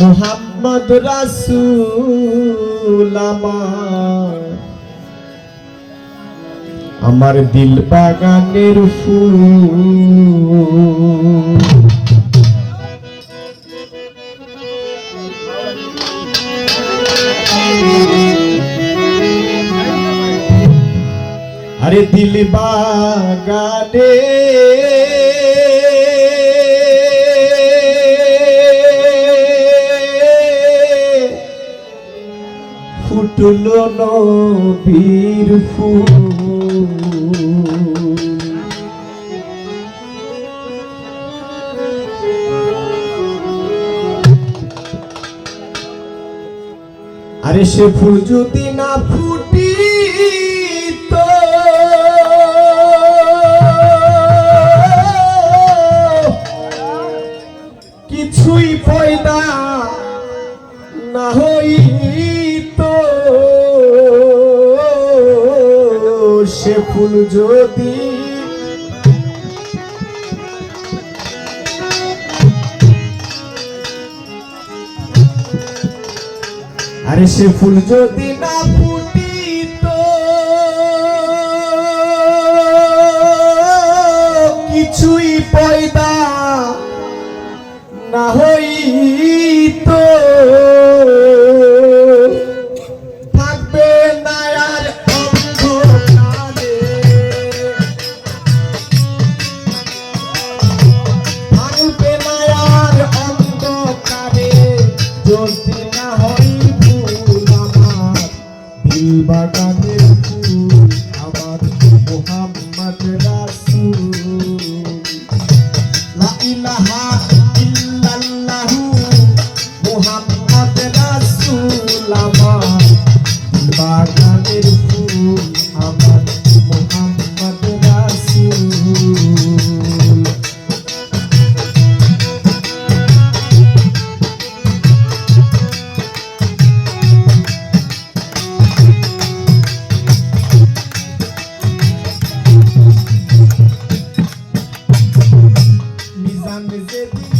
মোহাম্মদ রাসুল আমার। দিল বাগানের ফুল। আরে দিল বাগানের তুলো নবীর ফুল। আরে সে ফুল যদি না ফুল সে ফুল যদি আরে সে ফুল যদি না ফুটিত কিছুই পয়দা না হই যদি না হয় ফুল আমার। দিল বাগানে I'm de ti.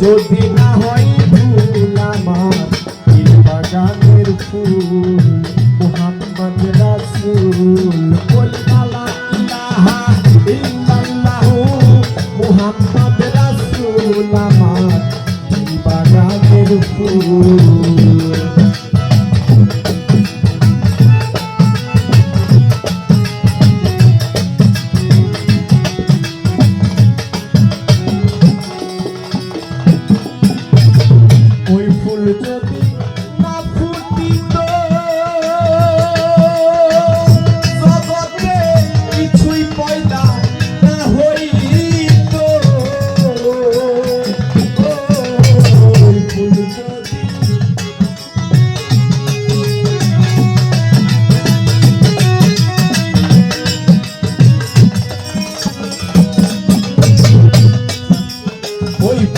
যদি না হয় ভুল আমার বাগানের ফুল মোহাম্মদ রাসুল।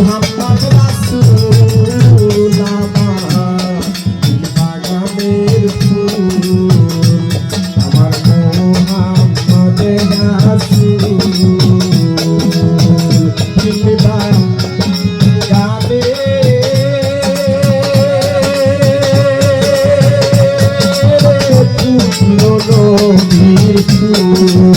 মোহাম্মদ রাসূল আমার বাগানের ফুল আমার মোহাম্মদ রাসূল Oh,